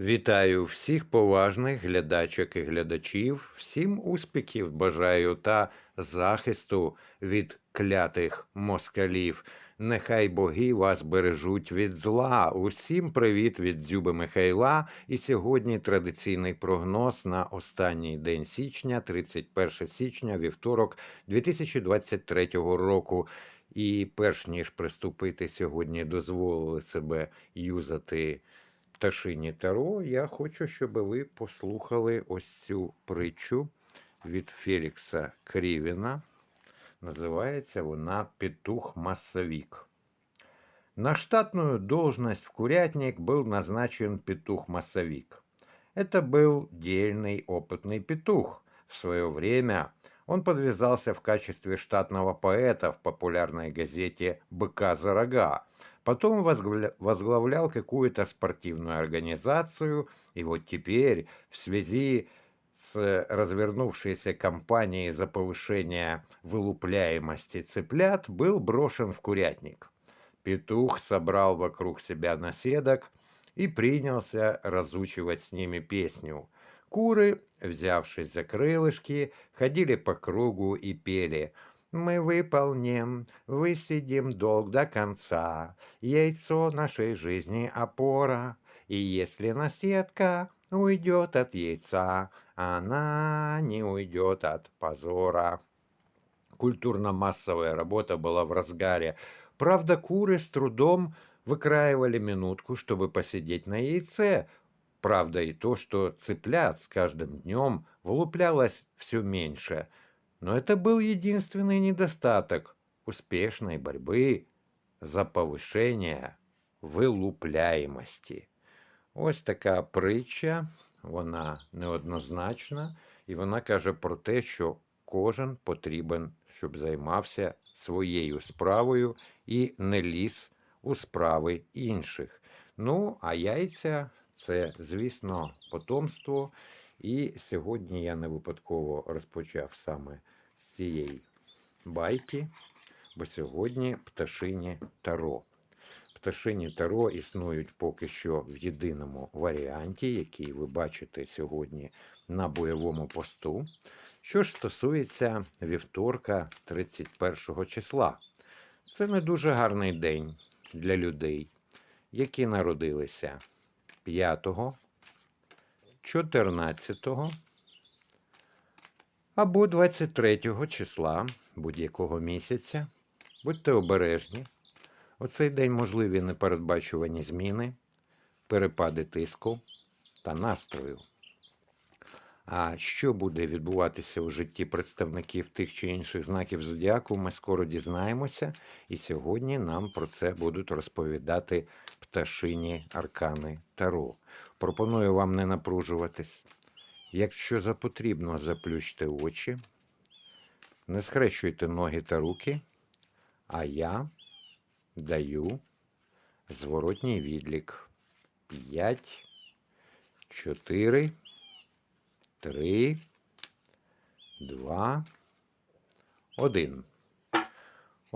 Вітаю всіх поважних глядачок і глядачів, всім успіхів бажаю та захисту від клятих москалів. Нехай боги вас бережуть від зла. Усім привіт від Дзюби Михайла. І сьогодні традиційний прогноз на останній день січня, 31 січня, вівторок 2023 року. І перш ніж приступити сьогодні, дозволили себе юзати пташині Таро, я хочу, щоб ви послухали ось цю притчу від Фелікса Крівіна. Называется вона «Петух-массовик». На штатную должность в курятник был назначен петух-массовик. Это был дельный, опытный петух. В свое время он подвязался в качестве штатного поэта в популярной газете «Быка за рога». Потом возглавля- возглавлял какую-то спортивную организацию, и вот теперь в связи с развернувшейся кампанией за повышение вылупляемости цыплят был брошен в курятник. Петух собрал вокруг себя наседок и принялся разучивать с ними песню. Куры, взявшись за крылышки, ходили по кругу и пели «Мы выполним, высидим долг до конца, яйцо нашей жизни опора, и если наседка уйдет от яйца, она не уйдет от позора». Культурно-массовая работа была в разгаре. Правда, куры с трудом выкраивали минутку, чтобы посидеть на яйце. Правда и то, что цыплят с каждым днем вылуплялось все меньше. Но это был единственный недостаток успешной борьбы за повышение вилупляємості. Ось така притча, вона неоднозначна, і вона каже про те, що кожен потрібен, щоб займався своєю справою і не ліз у справи інших. Ну, а яйця це, звісно, потомство. І сьогодні я не випадково розпочав саме з цієї байки, бо сьогодні пташині таро. Пташині таро існують поки що в єдиному варіанті, який ви бачите сьогодні на бойовому посту. Що ж стосується вівторка 31 числа, це не дуже гарний день для людей, які народилися 5, 14 або 23 числа будь-якого місяця. Будьте обережні. У цей день можливі непередбачувані зміни, перепади тиску та настрою. А що буде відбуватися у житті представників тих чи інших знаків зодіаку, ми скоро дізнаємося, і сьогодні нам про це будуть розповідати пташині аркани Таро. Пропоную вам не напружуватись. Якщо запотрібно, заплющте очі, не схрещуйте ноги та руки, а я даю зворотній відлік. 5, 4, 3, 2, 1.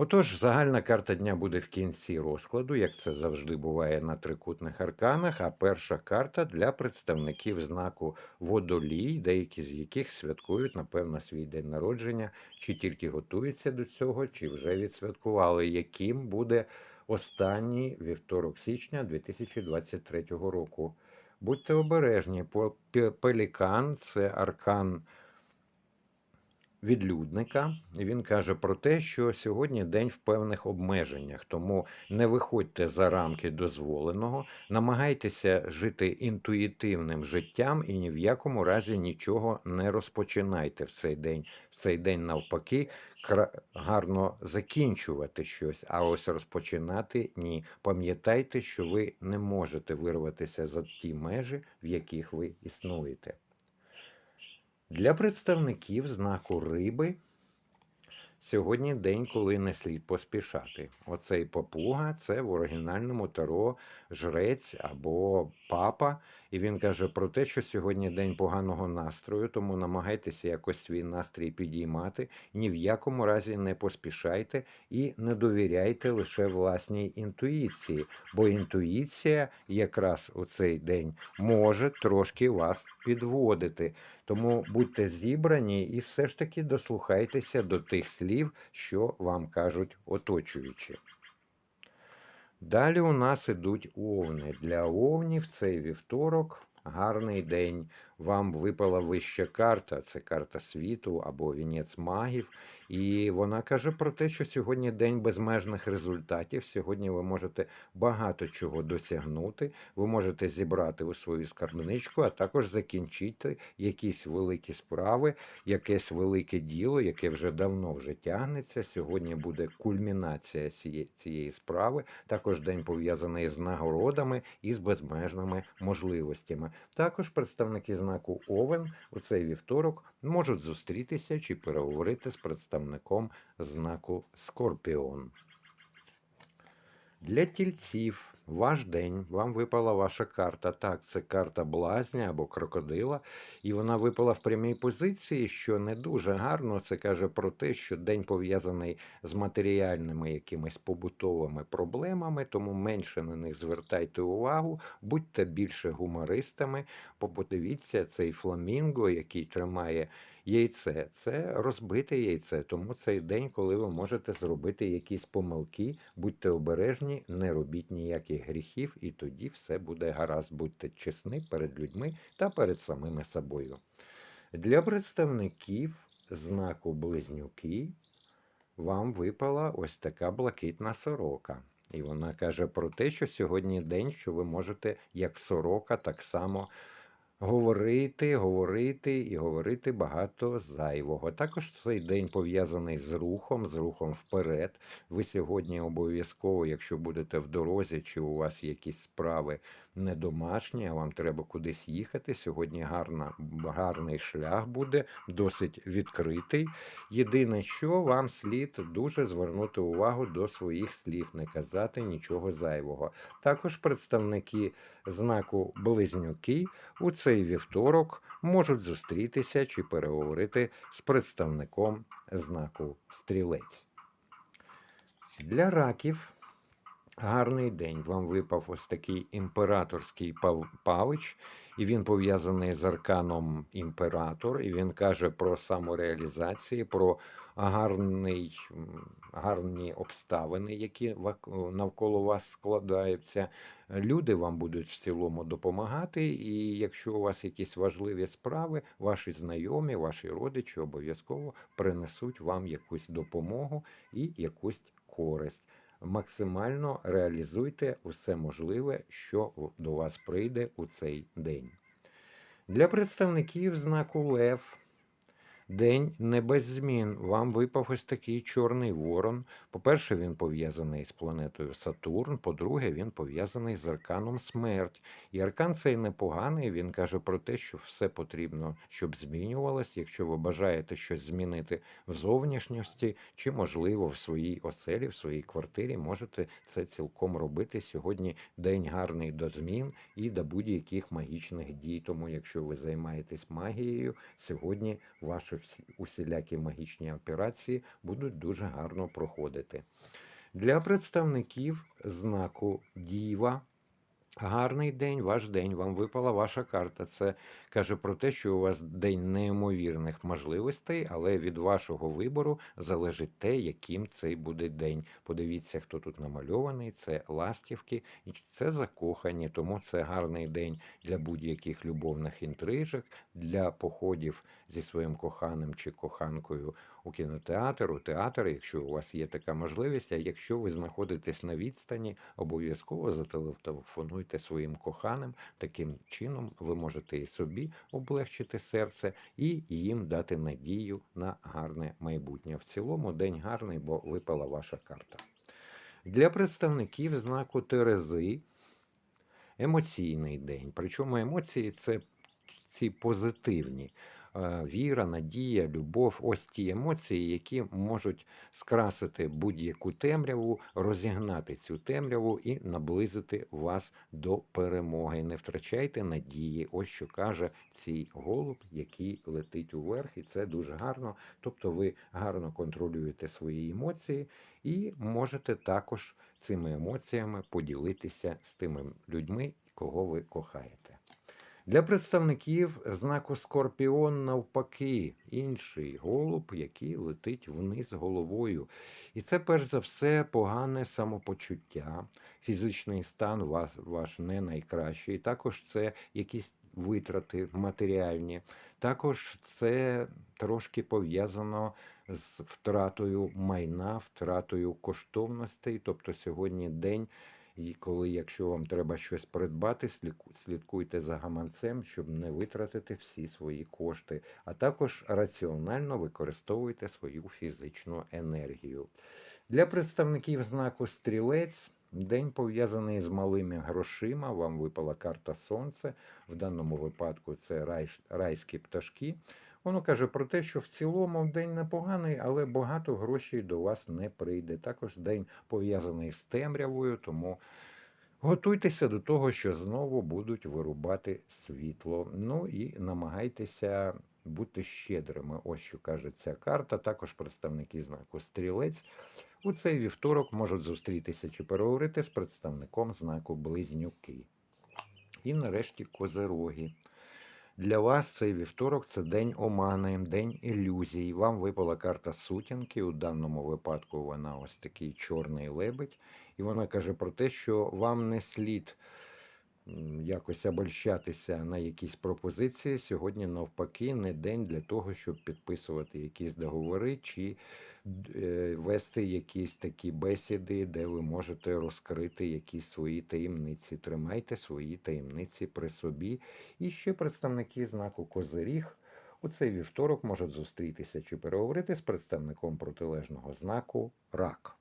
Отож, загальна карта дня буде в кінці розкладу, як це завжди буває на трикутних арканах. А перша карта для представників знаку водолій, деякі з яких святкують, напевно, свій день народження, чи тільки готуються до цього, чи вже відсвяткували, яким буде останній вівторок січня 2023 року. Будьте обережні, пелікан це аркан відлюдника. Він каже про те, що сьогодні день в певних обмеженнях, тому не виходьте за рамки дозволеного, намагайтеся жити інтуїтивним життям і ні в якому разі нічого не розпочинайте в цей день. В цей день, навпаки, гарно закінчувати щось, а ось розпочинати ні. Пам'ятайте, що ви не можете вирватися за ті межі, в яких ви існуєте. Для представників знаку риби Сьогодні день, коли не слід поспішати. Оцей попуга це в оригінальному таро жрець або папа. І він каже про те, що сьогодні день поганого настрою, тому намагайтеся якось свій настрій підіймати. Ні в якому разі не поспішайте і не довіряйте лише власній інтуїції, бо інтуїція якраз у цей день може трошки вас підводити. Тому будьте зібрані і все ж таки дослухайтеся до тих слів, що вам кажуть оточуючі. Далі у нас ідуть овни. Для овнів цей вівторок гарний день. Вам випала вища карта, це карта світу або вінець магів. І вона каже про те, що сьогодні день безмежних результатів. Сьогодні ви можете багато чого досягнути. Ви можете зібрати у свою скарбничку, а також закінчити якісь великі справи, якесь велике діло, яке вже давно вже тягнеться. Сьогодні буде кульмінація цієї, справи. Також день пов'язаний з нагородами і з безмежними можливостями. Також представники знаку Овен у цей вівторок можуть зустрітися чи переговорити з представником знаку Скорпіон. Для тільців ваш день, вам випала ваша карта. Так, це карта блазня або крокодила, і вона випала в прямій позиції, що не дуже гарно. Це каже про те, що день пов'язаний з матеріальними якимись побутовими проблемами, тому менше на них звертайте увагу, будьте більше гумористами. Подивіться цей фламінго, який тримає яйце. Це розбите яйце, тому цей день, коли ви можете зробити якісь помилки, будьте обережні, не робіть ніяких гріхів, і тоді все буде гаразд. Будьте чесні перед людьми та перед самими собою. Для представників знаку близнюки вам випала ось така блакитна сорока. І вона каже про те, що сьогодні день, що ви можете, як сорока, так само говорити, говорити і говорити багато зайвого. Також цей день пов'язаний з рухом, з рухом вперед. Ви сьогодні обов'язково, якщо будете в дорозі, чи у вас якісь справи не домашні, а вам треба кудись їхати. Сьогодні гарна, гарний шлях буде, досить відкритий. Єдине, що вам слід дуже звернути увагу до своїх слів, не казати нічого зайвого. Також представники знаку близнюки у цей вівторок можуть зустрітися чи переговорити з представником знаку стрілець. Для раків гарний день. Вам випав ось такий імператорський пав- павич, і він пов'язаний з арканом імператор, і він каже про самореалізацію, про гарний, гарні обставини, які навколо вас складаються. Люди вам будуть в цілому допомагати, і якщо у вас якісь важливі справи, ваші знайомі, ваші родичі обов'язково принесуть вам якусь допомогу і якусь користь. Максимально реалізуйте усе можливе, що до вас прийде у цей день. Для представників знаку Лев День не без змін. Вам випав ось такий чорний ворон. По-перше, він пов'язаний з планетою Сатурн. По-друге, він пов'язаний з арканом смерть. І аркан цей непоганий. Він каже про те, що все потрібно, щоб змінювалось. Якщо ви бажаєте щось змінити в зовнішності, чи, можливо, в своїй оселі, в своїй квартирі, можете це цілком робити. Сьогодні день гарний до змін і до будь-яких магічних дій. Тому, якщо ви займаєтесь магією, сьогодні всі усілякі магічні операції будуть дуже гарно проходити. Для представників знаку Діва. Гарний день, ваш день, вам випала ваша карта. Це каже про те, що у вас день неймовірних можливостей, але від вашого вибору залежить те, яким цей буде день. Подивіться, хто тут намальований. Це ластівки, і це закохані, тому це гарний день для будь-яких любовних інтрижок, для походів зі своїм коханим чи коханкою у кінотеатр, у театр, якщо у вас є така можливість. А якщо ви знаходитесь на відстані, обов'язково зателефонуйте своїм коханим. Таким чином ви можете і собі облегчити серце, і їм дати надію на гарне майбутнє. В цілому день гарний, бо випала ваша карта. Для представників знаку Терези емоційний день. Причому емоції це ці позитивні. Е, віра, надія, любов ось ті емоції, які можуть скрасити будь-яку темряву, розігнати цю темряву і наблизити вас до перемоги. Не втрачайте надії. Ось що каже цей голуб, який летить уверх, і це дуже гарно. Тобто ви гарно контролюєте свої емоції і можете також цими емоціями поділитися з тими людьми, кого ви кохаєте. Для представників знаку Скорпіон навпаки, інший голуб, який летить вниз головою. І це перш за все погане самопочуття, фізичний стан вас, ваш не найкращий. Також це якісь витрати матеріальні. Також це трошки пов'язано з втратою майна, втратою коштовностей. Тобто сьогодні день. І коли, якщо вам треба щось придбати, слідку- слідкуйте за гаманцем, щоб не витратити всі свої кошти, а також раціонально використовуйте свою фізичну енергію. Для представників знаку стрілець день пов'язаний з малими грошима. Вам випала карта Сонце. В даному випадку це рай, райські пташки. Воно каже про те, що в цілому день непоганий, але багато грошей до вас не прийде. Також день пов'язаний з темрявою, тому готуйтеся до того, що знову будуть вирубати світло. Ну і намагайтеся бути щедрими. Ось що каже ця карта. Також представники знаку стрілець. У цей вівторок можуть зустрітися чи переговорити з представником знаку Близнюки. І нарешті козероги. Для вас цей вівторок це день омани, день ілюзій. Вам випала карта сутінки. У даному випадку вона ось такий чорний лебедь. І вона каже про те, що вам не слід якось обольщатися на якісь пропозиції. Сьогодні, навпаки, не день для того, щоб підписувати якісь договори чи е, вести якісь такі бесіди, де ви можете розкрити якісь свої таємниці. Тримайте свої таємниці при собі. І ще представники знаку Козиріг у цей вівторок можуть зустрітися чи переговорити з представником протилежного знаку Рак.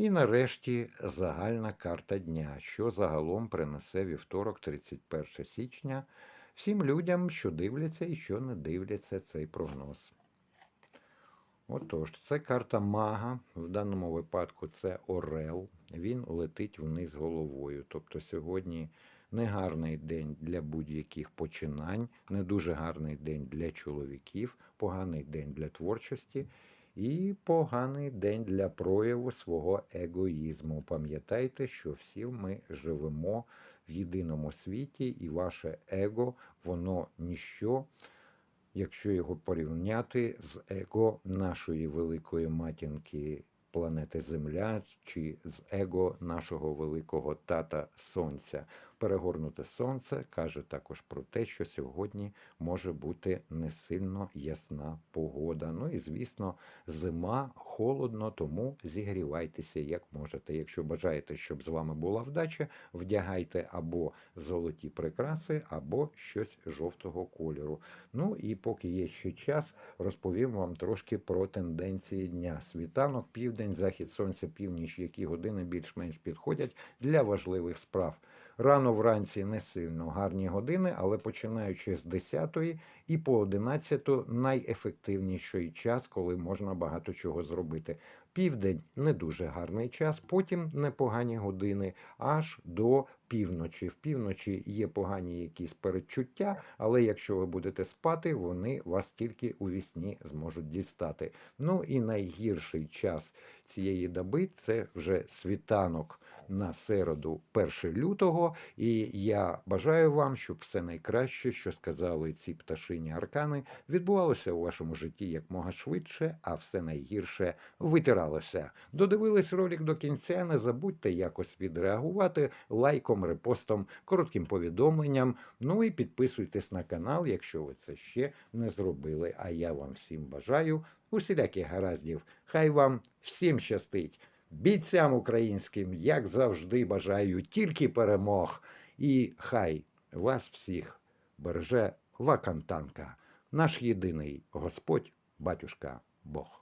І нарешті загальна карта дня, що загалом принесе вівторок, 31 січня, всім людям, що дивляться і що не дивляться цей прогноз. Отож, це карта мага. В даному випадку це Орел. Він летить вниз головою. Тобто сьогодні негарний день для будь-яких починань, не дуже гарний день для чоловіків, поганий день для творчості і поганий день для прояву свого егоїзму. Пам'ятайте, що всі ми живемо в єдиному світі, і ваше его, воно ніщо якщо його порівняти з его нашої великої матінки планети Земля чи з его нашого великого тата Сонця. Перегорнуте сонце каже також про те, що сьогодні може бути не сильно ясна погода. Ну і звісно, зима холодно, тому зігрівайтеся як можете. Якщо бажаєте, щоб з вами була вдача, вдягайте або золоті прикраси, або щось жовтого кольору. Ну і поки є ще час, розповім вам трошки про тенденції дня. Світанок, південь, захід сонця, північ, які години більш-менш підходять для важливих справ. Рано вранці не сильно гарні години, але починаючи з 10 і по 11 найефективніший час, коли можна багато чого зробити. Південь не дуже гарний час, потім непогані години аж до півночі. В півночі є погані якісь передчуття, але якщо ви будете спати, вони вас тільки у вісні зможуть дістати. Ну і найгірший час цієї доби це вже світанок на середу 1 лютого. І я бажаю вам, щоб все найкраще, що сказали ці пташині аркани, відбувалося у вашому житті якмога швидше, а все найгірше витиралося. Додивились ролик до кінця. Не забудьте якось відреагувати лайком, репостом, коротким повідомленням. Ну і підписуйтесь на канал, якщо ви це ще не зробили. А я вам всім бажаю усіляких гараздів. Хай вам всім щастить. Бійцям українським, як завжди, бажаю тільки перемог. І хай вас всіх береже Вакантанка, наш єдиний Господь, батюшка Бог.